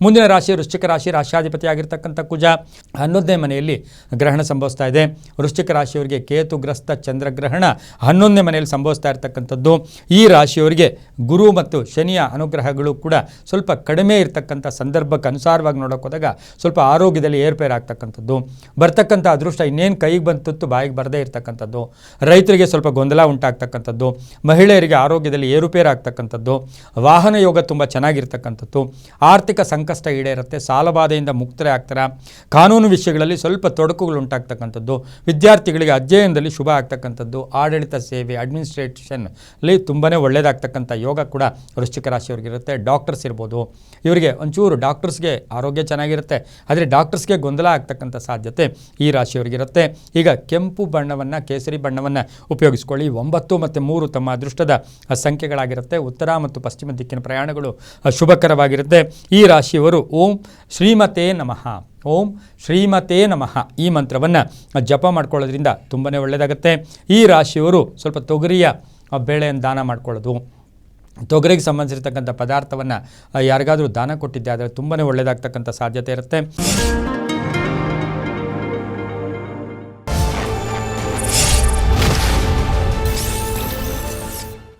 ಮುಂದಿನ ರಾಶಿ ವೃಶ್ಚಿಕ ರಾಶಿ ರಾಶ್ಯಾಧಿಪತಿ ಆಗಿರ್ತಕ್ಕಂಥ ಕುಜ ಹನ್ನೊಂದನೇ ಮನೆಯಲ್ಲಿ ಗ್ರಹಣ ಸಂಭವಿಸ್ತಾ ಇದೆ. ವೃಶ್ಚಿಕ ರಾಶಿಯವರಿಗೆ ಕೇತುಗ್ರಸ್ತ ಚಂದ್ರಗ್ರಹಣ ಹನ್ನೊಂದನೇ ಮನೆಯಲ್ಲಿ ಸಂಭವಿಸ್ತಾ ಇರತಕ್ಕಂಥದ್ದು. ಈ ರಾಶಿಯವರಿಗೆ ಗುರು ಮತ್ತು ಶನಿಯ ಅನುಗ್ರಹಗಳು ಕೂಡ ಸ್ವಲ್ಪ ಕಡಿಮೆ ಇರತಕ್ಕಂಥ ಸಂದರ್ಭಕ್ಕೆ ಅನುಸಾರವಾಗಿ ನೋಡೋಕೆ ಹೋದಾಗ ಸ್ವಲ್ಪ ಆರೋಗ್ಯದಲ್ಲಿ ಏರ್ಪೇರ್ ಆಗ್ತಕ್ಕಂಥದ್ದು. ಬರ್ತಕ್ಕಂಥ ಅದೃಷ್ಟ ಇನ್ನೇನು ಕೈಗೆ ಬಂತು ಬಾಯಿಗೆ ಬರದೇ ಇರತಕ್ಕಂಥದ್ದು. ರೈತರಿಗೆ ಸ್ವಲ್ಪ ಗೊಂದಲ ಉಂಟಾಗ್ತಕ್ಕಂಥದ್ದು. ಮಹಿಳೆಯರಿಗೆ ಆರೋಗ್ಯದಲ್ಲಿ ಏರುಪೇರು ಆಗ್ತಕ್ಕಂಥದ್ದು ವಾಹನ ಯೋಗ ತುಂಬ ಚೆನ್ನಾಗಿರ್ತಕ್ಕಂಥದ್ದು. ಆರ್ಥಿಕ ಸಂಕಷ್ಟ ಈಡೇರುತ್ತೆ, ಸಾಲಬಾಧೆಯಿಂದ ಮುಕ್ತರೇ ಆಗ್ತಾರೆ? ಕಾನೂನು ವಿಷಯಗಳಲ್ಲಿ ಸ್ವಲ್ಪ ತೊಡಕುಗಳು ಉಂಟಾಗ್ತಕ್ಕಂಥದ್ದು, ವಿದ್ಯಾರ್ಥಿಗಳಿಗೆ ಅಧ್ಯಯನದಲ್ಲಿ ಶುಭ ಆಗ್ತಕ್ಕಂಥದ್ದು, ಆಡಳಿತ ಸೇವೆ ಅಡ್ಮಿನಿಸ್ಟ್ರೇಷನ್ ಅಲ್ಲಿ ತುಂಬಾ ಒಳ್ಳೆಯದಾಗ್ತಕ್ಕಂಥ ಯೋಗ ಕೂಡ ವೃಶ್ಚಿಕ ರಾಶಿಯವ್ರಿಗಿರುತ್ತೆ ಡಾಕ್ಟರ್ಸ್ ಇರ್ಬೋದು. ಇವರಿಗೆ ಒಂಚೂರು ಡಾಕ್ಟರ್ಸ್ಗೆ ಆರೋಗ್ಯ ಚೆನ್ನಾಗಿರುತ್ತೆ, ಆದರೆ ಡಾಕ್ಟರ್ಸ್ಗೆ ಗೊಂದಲ ಆಗ್ತಕ್ಕಂಥ ಸಾಧ್ಯತೆ ಈ ರಾಶಿಯವರಿಗಿರುತ್ತೆ ಈಗ ಕೆಂಪು ಬಣ್ಣವನ್ನು, ಕೇಸರಿ ಬಣ್ಣವನ್ನು ಉಪಯೋಗಿಸ್ಕೊಳ್ಳಿ. ಒಂಬತ್ತು ಮತ್ತು ಮೂರು ತಮ್ಮ ಅದೃಷ್ಟದ ಸಂಖ್ಯೆಗಳಾಗಿರುತ್ತೆ. ಉತ್ತರ ಮತ್ತು ಪಶ್ಚಿಮ ದಿಕ್ಕಿನ ಪ್ರಯಾಣಗಳು ಶುಭಕರವಾಗಿರುತ್ತೆ ಈ ರಾಶಿಯವರು ಓಂ ಶ್ರೀಮತೇ ನಮಃ. ಓಂ ಶ್ರೀಮತೇ ನಮಃ. ಈ ಮಂತ್ರವನ್ನು ಜಪ ಮಾಡ್ಕೊಳ್ಳೋದ್ರಿಂದ ತುಂಬಾ ಒಳ್ಳೆಯದಾಗುತ್ತೆ ಈ ರಾಶಿಯವರು ಸ್ವಲ್ಪ ತೊಗರಿಯ ಬೇಳೆಯನ್ನು ದಾನ ಮಾಡ್ಕೊಳ್ಳೋದು. ತೊಗರಿಗೆ ಸಂಬಂಧಿಸಿರ್ತಕ್ಕಂಥ ಪದಾರ್ಥವನ್ನು ಯಾರಿಗಾದರೂ ದಾನ ಕೊಟ್ಟಿದ್ದೆ ಆದರೆ ತುಂಬನೇ ಒಳ್ಳೆಯದಾಗ್ತಕ್ಕಂಥ ಸಾಧ್ಯತೆ ಇರುತ್ತೆ.